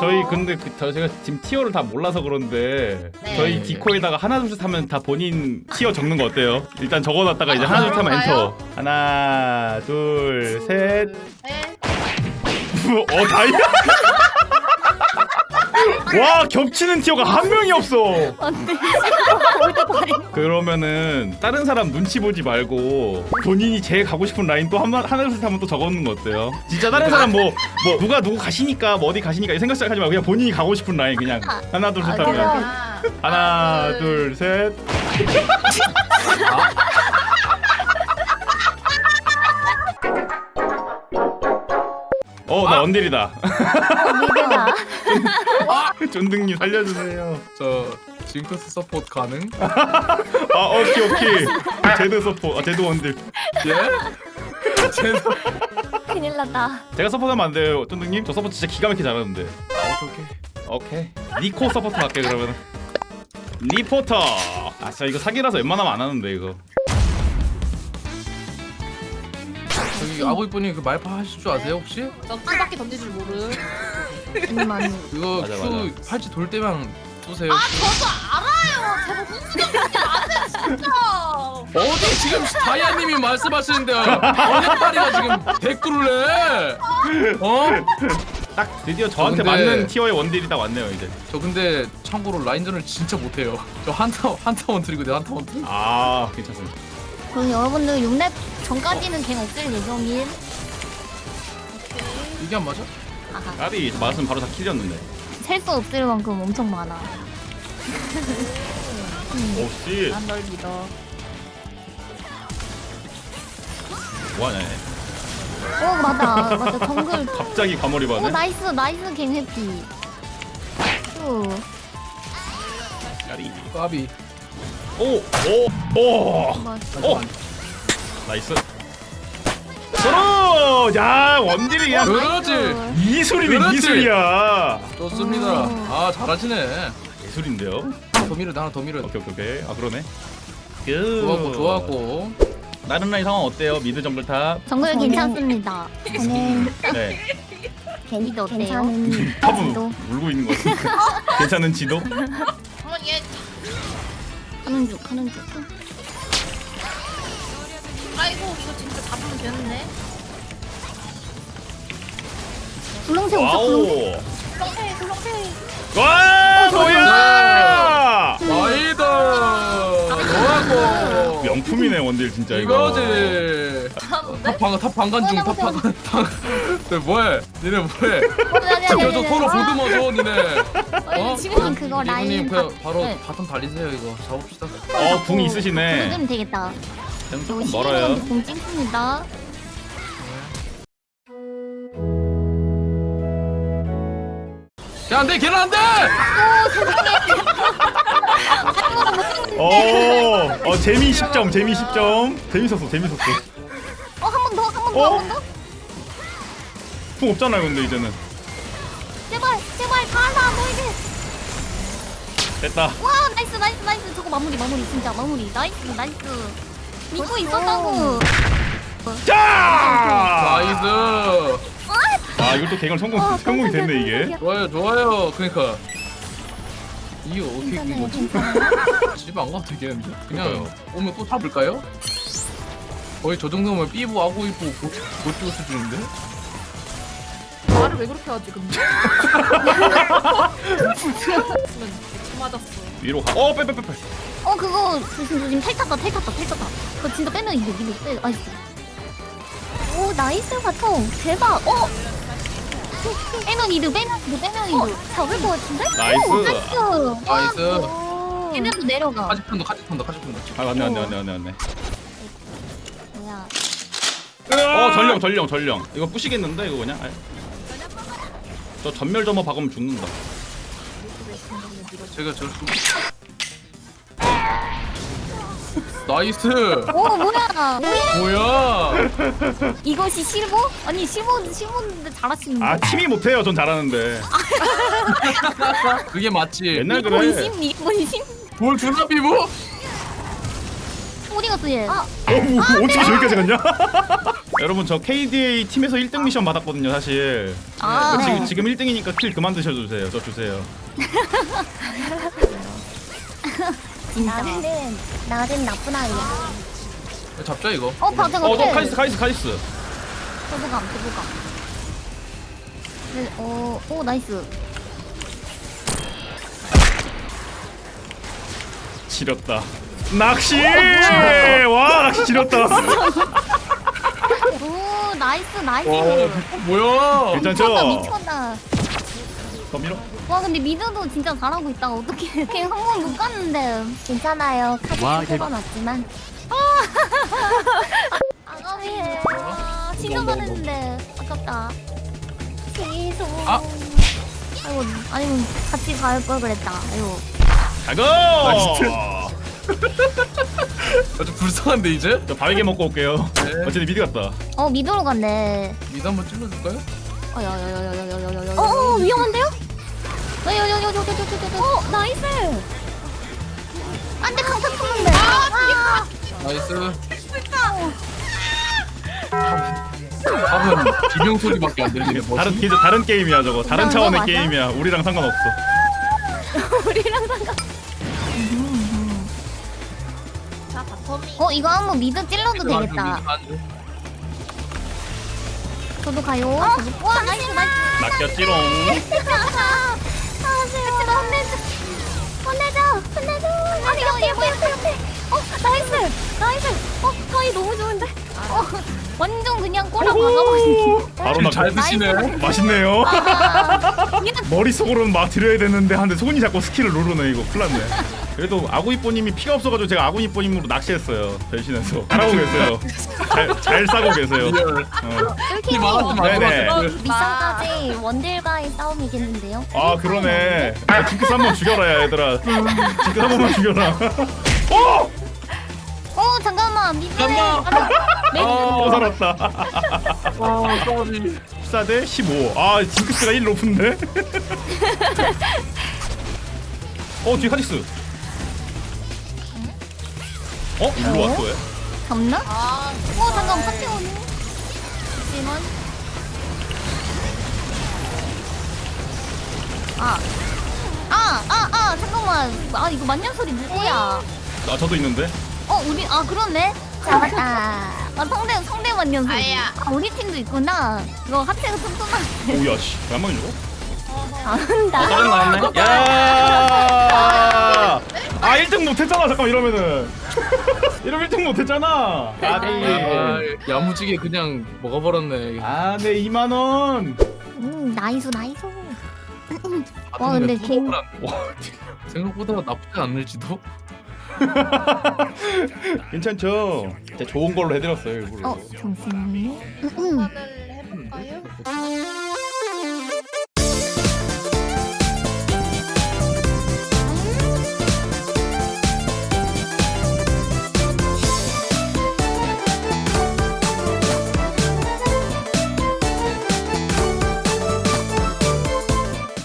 저희 근데 그, 저 제가 지금 티어를 다 몰라서 그런데 네. 저희 디코에다가 하나 둘셋 하면 다 본인 티어 적는 거 어때요? 일단 적어놨다가 이제 하나 둘셋 하면 엔터. 하나 둘 셋. 네. 어 다이. 와 겹치는 티어가 한 명이 없어. 안돼. 그러면은 다른 사람 눈치 보지 말고 본인이 제일 가고 싶은 라인 또 한번 하나 둘셋 하면 또 적어놓는 거 어때요? 진짜 다른 사람 뭐 뭐 누가 누구 가시니까 뭐 어디 가시니까 이 생각 시작하지 말고 그냥 본인이 가고 싶은 라인 그냥 하나 둘셋 아, 하면 아, 하나 둘 셋. 어나 원딜이다. 미드가. 쫀득님 살려주세요. 저 징크스 서포트 가능? 아 오케이 오케이. 제드 서포, 아 제드 원딜. 예? 쟤는 큰일 났다. 제가 서포트하면 안 돼요, 쫀득님. 저 서포트 진짜 기가 막히게 잘하는데. 아, 오케이 오케이 오케이. 니코 서포터 할게 그러면. 니포터. 아 진짜 이거 사기라서 웬만하면 안 하는데 이거. 저기 아구이분이 그 말파 하실 줄 아세요 혹시? 저 꿀밖에 던질 줄 모르. 아니면 그거 맞아, Q 팔찌 돌 때만 쏘세요 아 저도 알아요. 무슨 소리 안해 진짜. 어디 지금 다이아님이 말씀하시는데 어린파리가 지금 댓글을 해 어? 딱 드디어 저한테 근데- 맞는 티어의 원딜이 딱 왔네요 이제. 저 근데 참고로 라인전을 진짜 못해요 저 한타 한타 원툴이거든요 한타 원툴 아 괜찮습니다. 그럼 여러분들 6렙 전까지는 갱 없을 예정인. 이게 안 맞아? 까비 맞으면 바로 다 킬렸는데. 셀 수 없을 만큼 엄청 많아. 오씨 난널 믿어. 뭐하냐? 어 맞아 맞아 정글. 갑자기 과몰이 오 받네. 나이스 나이스 갱 해피. 후. 까비. 까비 오! 오! 오! 맞아. 오! 나이스. 서로! 야 원딜이 그냥 그렇지 이술이네 그렇지. 이술이야. 좋습니다 오. 아 잘하시네 예술인데요? 더 밀어 하나 더 밀어 오케이 오케이 오케이. 아 그러네. 좋았고 좋았고 다른 라인 상황 어때요? 미드 정글 탑. 정글 괜찮습니다. 저는 네. 겐지도 어때요? 탑은 지도 울고 있는 것 같은데. 괜찮은 지도? 하는 중 하는 중. 아이고 이거 진짜 잡으면 되는데. 불렁새 없어. 와우. 꿀렁패 꿀렁패. 와 뭐야? 나이다 좋았고 명품이네 원딜 진짜 이거. 이거지 탑 방간 탑 방간 중 탑 방간 방 뭐해 니네 뭐해 지켜줘 서로 보듬어 줘 니네 어? 지금 그거 이분님 라인 그냥 바- 바로 네. 바텀 달리세요 이거 잡읍시다 어, 궁 있으시네. 좀 되겠다. 좀저 조금 멀어요. 공 찍습니다. 야 안 돼 걔는 안 돼 어, 어 재미 10점, 재미 10점. 재밌었어, 재밌었어. 어 한 번 더 한 번 더 어? 한 번 더. 궁 없잖아요, 근데 이제는. 제발 제발 가라 너희들. 됐다. 와 나이스 나이스 나이스 저거 마무리 마무리 진짜 마무리 나이스 나이스. 믿고 있었다고. 자! 나이스 아, 이걸 또 개걸 성공, 어, 성공이 됐네 이게. 좋아요 좋아요 그니까 이게 어떻게 된 괜찮아요 거지? 괜찮아요. 집에 안 가도 되겠는데 그냥 그러니까요. 오면 또 잡을까요? 거의 저 정도면 삐부 아고 입고 고치고 수준인데? 말을 왜 그렇게 하지 근데? 치 맞았어. 위로 가. 어, 빼, 빼, 빼, 빼. 어 그거 조심 조심 탈 탔다 탈 탔다 탈 탔다. 그거 진짜 빼면 이거 이거 빼. 나이스. 오 나이스 바통 대박. 어. 빼면 이득 빼면 이득 빼면 이득. 잡을 것 같은데? 나이스. 오, 나이스. 나이스. 오. 얘네도 내려가. 카지 푼다 카지 푼다 카지 푼다 아, 맞네, 맞네, 맞네, 맞네, 맞네. 뭐야? 어, 전령, 전령, 전령. 이거 부시겠는데 이거 그냥. 아이. 저 전멸 점화 박으면 죽는다. 제가 저를 좀 나이스 오 뭐야? 뭐야 이것이 실버? 아니 실버 실버인데 잘하시는데. 아, 팀이 못해요. 전 잘하는데. 그게 맞지 맨날 그래. 본심 이게 본심? 뭘 주나 삐부? 어디 갔어 얘? 아 어, 뭐, 어떻게 저기까지 갔냐? 여러분 저 KDA 팀에서 1등 미션 받았거든요 사실 아, 지금, 네. 지금 1등이니까 킬 그만 드셔주세요 저 주세요 진짜. 나는 나는 나쁜 아이야. 잡자 이거 어, 박정 어너 어때? 카이스 카이스 카이스 도보감, 도보감. 네, 어, 오 나이스. 지렸다 낚시 와 낚시 지렸다 오 나이스 나이스. 와 뭐야 괜찮죠? 미쳤다 미쳤다. 더 밀어 와 근데 미드도 진짜 잘하고 있다. 어떻게 그냥 한번 못 갔는데 괜찮아요. 카드 와, 뽑아놨지만. 아가미해. 진짜 잘했는데 아깝다. 취소. 아. 아이고 아니면 같이 갈걸 그랬다. 아이고. 가고 좀 불쌍한데 이제 저 바위게 먹고 올게요 네. 어쨌든 미드 갔다 어 미드로 갔네. 미드 한번 찔러줄까요? 어여여여여여여여여. 어 위험한데요? 어, 어, 나이스. 안돼 강타 쳤는데. 아, 아 나이스. 비명 소리밖에 안 들리네. 다른 게 다른 게임이야 저거. 다른 차원의 맞아? 게임이야. 우리랑 상관없어. 우리랑 상관. 자, 바텀이. 어 이거 한번 미드 찔러도 되겠다. 저도 가요. 어? 저도- 와 나이스 나이스. 맡겼지롱. 혼내줘. 혼내줘. 아니 옆에 옆에 옆에 옆에. 어 나이스 나이스. 어 거의 너무 좋은데. 어 완전 그냥 꼬라 박아버리기. 바로 딜잘 낚여 드시네 맛있네요 아, 머릿속으로는 막 드려야 되는데 하는데 손이 자꾸 스킬을 누르네 이거 큰일 났네 그래도 아구이뽀님이 피가 없어가지고 제가 아구이뽀님으로 낚시했어요 변신해서 잘하고 계세요 잘, 잘 싸고 계세요 어. 피 많았으면 안 네네. 좋았을 미션까지 원딜과의 싸움이겠는데요. 아 그러네 야, 징크스 한 번 죽여라 야 얘들아 징크스 한 번만 죽여라 어! 어 잠깐만 미드. 잠깐만. 또 아, 살았다 아, 까비. 14대 15 아 징크스가 1 높은데? 어 뒤에 카디스 어? 일로 왔어 얘? 잡나? 아. 어 잠깐 파티 오네. 잠시만. 아. 아, 아, 아, 잠깐만. 아, 이거 만년 소리 누구야? 아 저도 있는데 어, 우리, 아, 그렇네. 잡았다. 아, 성대, 성대 만년 소리. 아야. 아, 우리 팀도 있구나. 이거 하체가 튼튼한데. 오야 씨. 왜안 거? 잘한다. 다른 나왔네. 야! 아 1등 못했잖아. 잠깐 이러면은. 이러면 1등 못했잖아. 까비. 아, 야무지게 그냥 먹어버렸네 아, 네 2만 원. 음, 나이스, 나이스. 아, 와, 근데 또 개-. 와, 생각보다 나쁘지 않을지도 괜찮죠? 진짜 좋은 걸로 해드렸어요 일부러. 어, 잠시만요. 한번을 해볼까요?